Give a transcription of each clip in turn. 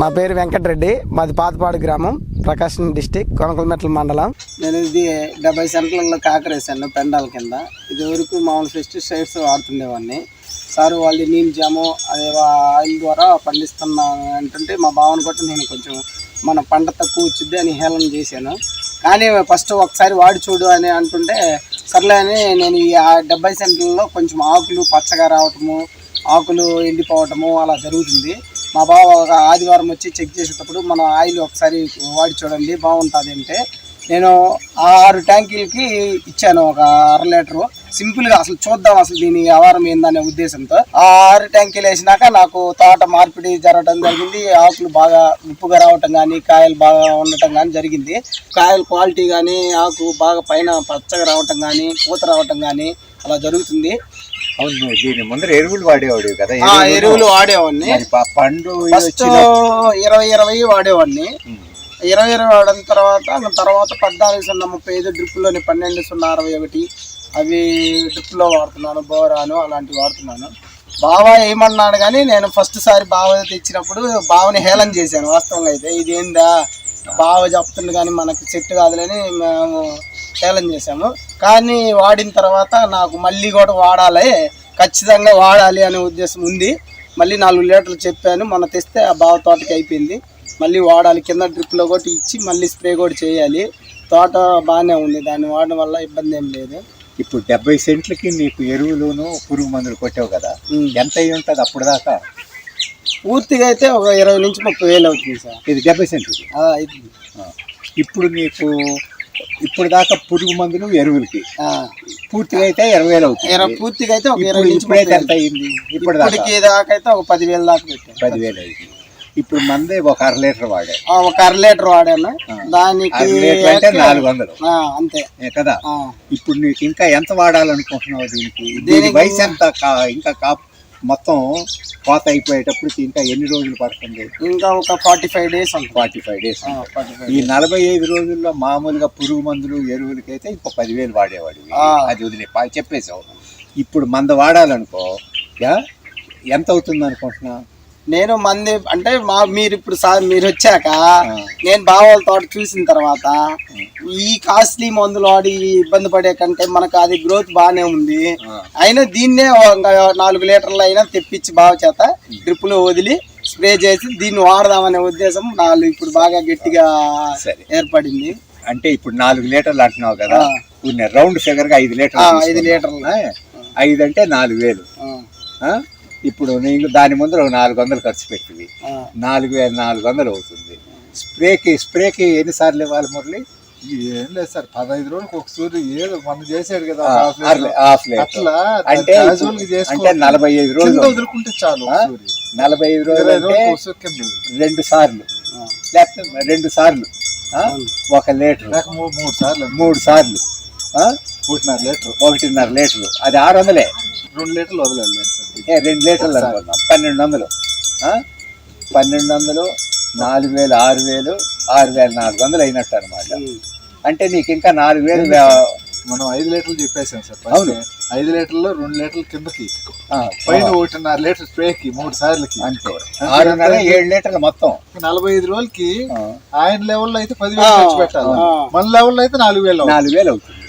మా పేరు వెంకటరెడ్డి మాది పాతపాడు గ్రామం ప్రకాశం డిస్టిక్ కొనకలమెట్ల మండలం. నేను ఇది డెబ్బై సెంట్లలో కాకరేసాను పెండాల కింద. ఇది వరకు మామూలు పెస్టిసైడ్స్ వాడుతుండేవాడిని. సార్ వాళ్ళు నీమ్ జాము అదే ఆయిల్ ద్వారా పండిస్తున్నా అంటుంటే మా భావన కూడా నేను కొంచెం మన పంట తక్కువ వచ్చింది అని హేళన చేశాను. కానీ ఫస్ట్ ఒకసారి వాడి చూడు అని అంటుంటే సర్లే అని నేను ఈ ఆ డెబ్బై సెంట్లలో కొంచెం ఆకులు పచ్చగా రావటము ఆకులు ఎండిపోవటము అలా జరుగుతుంది. మా బావ ఒక ఆదివారం వచ్చి చెక్ చేసేటప్పుడు మన ఆయిల్ ఒకసారి వాడి చూడండి బాగుంటుంది అంటే నేను ఆ ఆరు ట్యాంకీలకి ఇచ్చాను ఒక అర లీటరు. సింపుల్గా అసలు చూద్దాం అసలు దీని వ్యవహారం ఏందనే ఉద్దేశంతో. ఆ ఆరు ట్యాంకీలు వేసినాక నాకు తోట మార్పిడి జరగడం జరిగింది ఆకులు బాగా ఉప్పుగా రావటం కానీ కాయలు బాగా ఉండటం కానీ జరిగింది. కాయల క్వాలిటీ కానీ ఆకు బాగా పైన పచ్చగా రావటం కానీ పూత రావటం కానీ అలా జరుగుతుంది. అవును నువ్వు దీని ముందర ఎరువులు వాడేవాడు కదా ఆ ఎరువులు వాడేవాడిని. మరి ప- పండు ఫస్ట్ వచ్చిన- ఇరవై ఇరవై వాడేవాడిని. ఇరవై ఇరవై వాడిన తర్వాత ఆ తర్వాత పద్నాలుగు సున్నా ముప్పై ఐదు డ్రిప్లోని పన్నెండు సున్నా అరవై ఒకటి అవి డ్రిప్లో వాడుతున్నాను బోరాను అలాంటివి వాడుతున్నాను. బావ ఏమన్నాడు కానీ నేను ఫస్ట్ సారి బావ తెచ్చినప్పుడు బావని హేళన చేశాను వాస్తవంగా అయితే. ఇదేందా? బావ చెప్తుండు కానీ మనకి సెట్ కాదులని మేము హేళన చేశాము. కానీ వాడిన తర్వాత నాకు మళ్ళీ కూడా వాడాలి ఖచ్చితంగా వాడాలి అనే ఉద్దేశం ఉంది. మళ్ళీ నాలుగు లీటర్లు చెప్పాను మొన్న తెస్తే ఆ బావ తోటకి అయిపోయింది. మళ్ళీ వాడాలి కింద డ్రిప్లో కూడా ఇచ్చి మళ్ళీ స్ప్రే కూడా చేయాలి. తోట బాగానే ఉంది దాన్ని వాడడం వల్ల ఇబ్బంది ఏం లేదు. ఇప్పుడు డెబ్బై సెంట్లకి నీకు ఎరువులును పురుగు మందులు కొట్టావు కదా. ఎంత అయి ఉంటుంది అప్పుడు దాకా? పూర్తిగా అయితే ఒక ఇరవై నుంచి ముప్పై వేలు అవుతుంది సార్. ఇది డెబ్బై. ఆ. ఇప్పుడు నీకు ఇప్పుడు దాకా పురుగు మందులు ఎరువులకి. పూర్తిగా అయితే ఇరవై వేలు అవుతుంది. పూర్తిగా అయితే ఒక ఇరవై ఇప్పుడైతే ఎంత అయింది. ఇప్పుడు దాకా అయితే ఒక పదివేలు దాకా పెట్టాను పదివేలు అయింది. ఇప్పుడు మందే ఒక అర లీటర్ వాడే. ఒక అర లీటర్ వాడాను. దానికి అంటే నాలుగు వందలు. అంతే. కదా. ఇప్పుడు నీకు ఇంకా ఎంత వాడాలనుకుంటున్నావు దీనికి? దీని వయసు ఎంత ఇంకా కా మొత్తం కోత అయిపోయేటప్పటికి ఇంకా ఎన్ని రోజులు పడుతుంది? ఇంకా ఒక forty five days forty five days ఈ నలభై ఐదు రోజుల్లో మామూలుగా పురుగు మందులు ఎరువులకైతే ఇంకో పదివేలు వాడేవాడు. అది వదిలే పా- చెప్పేసావు ఇప్పుడు మంద వాడాలనుకో? ఎంత అవుతుంది అనుకుంటున్నా? నేను మంది అంటే మా మీరు ఇప్పుడు సార్ మీరు వచ్చాక నేను బావాల తోట చూసిన తర్వాత ఈ కాస్ట్లీ మందులు వాడి ఇబ్బంది పడే కంటే మనకు అది గ్రోత్ బాగానే ఉంది. అయినా దీన్నే నాలుగు లీటర్లు అయినా తెప్పించి బావ చేత డ్రిప్పులో వదిలి స్ప్రే చేసి దీన్ని వాడదామనే ఉద్దేశం నాలుగు ఇప్పుడు బాగా గట్టిగా ఏర్పడింది. అంటే ఇప్పుడు నాలుగు లీటర్లు అంటున్నావు కదా రౌండ్ ఫిగర్గా ఐదు లీటర్లు ఐదు. లీటర్లు? ఐదు అంటే నాలుగు వేలు? ఇప్పుడు నీకు దాని ముందర ఒక నాలుగు వందలు ఖర్చు పెట్టింది. నాలుగు వేల నాలుగు వందలు అవుతుంది. స్ప్రేకి స్ప్రేకి ఎన్నిసార్లు ఇవ్వాలి మురళి? ఏం లేదు సార్ పదహైదు రోజులకు ఒక సూర్యు ఏదో మనం చేసాడు కదా అట్లా అంటే. అంటే నలభై ఐదు రోజులు. వదులుకుంటే చాలు. నలభై ఐదు రోజులు. రెండు సార్లు. లేకపోతే రెండు సార్లు? ఒక లీటర్. మూడు సార్లు. మూడు సార్లు? ఒకటిన్నర లీటర్. ఒకటిన్నర లీటర్లు అది ఆరు వందలే. రెండు లీటర్లు వదలాలి లేదు సార్. ఏ రెండు లీటర్లు అనుకుందాం. పన్నెండు వందలు? పన్నెండు వందలు నాలుగు వేలు ఆరు వేలు ఆరు వేల నాలుగు వందలు అయినట్టు అనమాట అంటే నీకు ఇంకా నాలుగు వేలు మనం ఐదు లీటర్లు చెప్పేసాం సార్. అవును. ఐదు లీటర్లో రెండు లీటర్లు కిందకి. పైన ఒకటిన్నర లీటర్ స్ప్రేకి మూడు సార్లకి. ఆరున్నర ఏడు లీటర్లు మొత్తం. నలభై ఐదు రోజులకి ఆయన లెవెల్లో అయితే పదివేలు ఖర్చు పెట్టాలి. మన లెవెల్లో అయితే నాలుగు వేలు. నాలుగు వేలు అవుతుంది.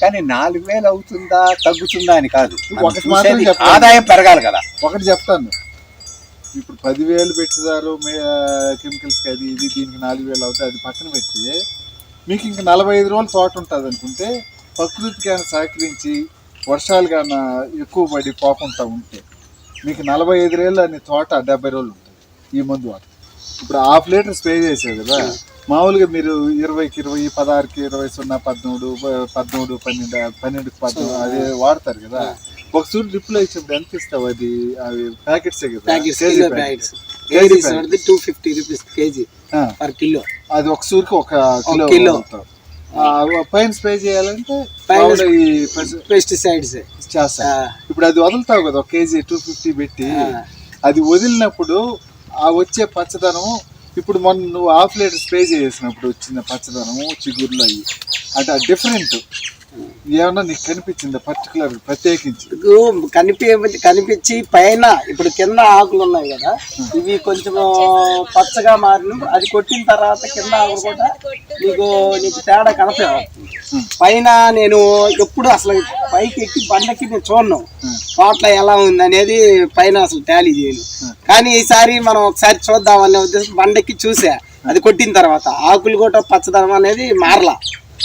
కానీ నాలుగు వేలు అవుతుందా తగ్గుతుందా అని కాదు. చూసేది. ఆదాయం పెరగాలి కదా. ఒకటి చెప్తాను. ఇప్పుడు పదివేలు పెట్టిదారు కెమికల్స్ అది ఇది దీనికి నాలుగు వేలు అవుతాయి అది పక్కన పెట్టి మీకు ఇంక నలభై ఐదు రోజులు తోట ఉంటుంది అనుకుంటే ప్రకృతికి కానీ సహకరించి వర్షాలు కానీ ఎక్కువ పడి పోకుండా ఉంటే మీకు నలభై ఐదు రోజులు అనే తోట డెబ్బై రోజులు ఉంటుంది ఈ మందు వాటర్ ఇప్పుడు హాఫ్ లీటర్ స్ప్రే చేసావు కదా మామూలుగా మీరు ఇరవైకి ఇరవై పదహారుకి ఇరవై సున్నా పదమూడు పదమూడు పన్నెండు పన్నెండుకి పదమూడు అది వాడతారు కదా. ఒక సూరు డ్రిప్లో ఇచ్చినప్పుడు ఎంత ఇస్తావు అది? అవి packets packets KG two fifty rupees KG per kilo. అది ఒక సూరికి ఒక కిలో కిలో. పైన స్ప్రే చేయాలంటే పెస్టిసైడ్స్. చేస్తా. ఇప్పుడు అది వదులుతావు కదా ఒక కేజీ టూ ఫిఫ్టీ పెట్టి. అది వదిలినప్పుడు ఆ వచ్చే పచ్చదనం ఇప్పుడు మొన్న నువ్వు హాఫ్ లీటర్ స్ప్రే చేసినప్పుడు వచ్చిన పచ్చదనము చిగుర్లు అవి అంటే డిఫరెంట్ ఏమన్నా నీకు కనిపించిందా పర్టికులర్ ప్రత్యేకించి? కనిపి కనిపించి పైన ఇప్పుడు కింద ఆకులు ఉన్నాయి కదా ఇవి కొంచెం పచ్చగా మారిన అది కొట్టిన తర్వాత కింద ఆకులు కూడా నీకు నీకు తేడా కనపడే పైన నేను ఎప్పుడు అసలు పైకి ఎక్కి బండకి నేను చూడను. తోటలో ఎలా ఉంది అనేది పైన అసలు టాలీ చేయను. కానీ ఈసారి మనం ఒకసారి చూద్దాం అనే ఉద్దేశం బండకి చూసా. అది కొట్టిన తర్వాత ఆకులు కూడా పచ్చదనం అనేది మారలా.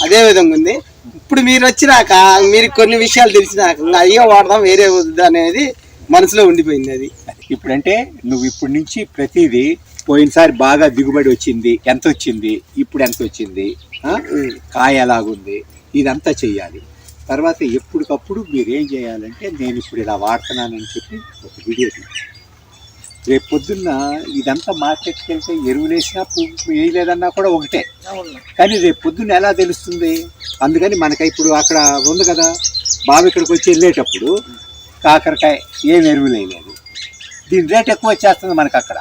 అదే విధంగా ఉంది. ఇప్పుడు మీరు వచ్చినాక మీరు కొన్ని విషయాలు తెలిసినాక అయ్యో వాడదాం వేరే వద్దు అనేది మనసులో ఉండిపోయింది అది ఇప్పుడంటే నువ్వు ఇప్పటి నుంచి ప్రతిదీ పోయినసారి బాగా దిగుబడి వచ్చింది ఎంత వచ్చింది ఇప్పుడు ఎంత వచ్చింది? కాయ ఎలాగుంది ఇదంతా చెయ్యాలి తర్వాత ఎప్పటికప్పుడు మీరు ఏం చేయాలంటే నేను ఇప్పుడు ఇలా వాడుతున్నానని చెప్పి ఒక వీడియో. రేపు పొద్దున్న ఇదంతా మార్కెట్కి వెళ్తే ఎరువులు వేసినా పువ్వు వేయలేదన్నా కూడా ఒకటే. కానీ రేపు పొద్దున్న ఎలా తెలుస్తుంది? అందుకని మనకి ఇప్పుడు అక్కడ ఉంది కదా బావి ఇక్కడికి వచ్చి వెళ్ళేటప్పుడు కాకరకాయ ఏం ఎరువులు వేయలేదు దీని రేట్ ఎక్కువ వచ్చేస్తుంది మనకు అక్కడ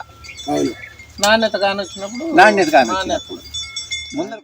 నాణ్యత కానొచ్చినప్పుడు నాణ్యత కానీ ముందర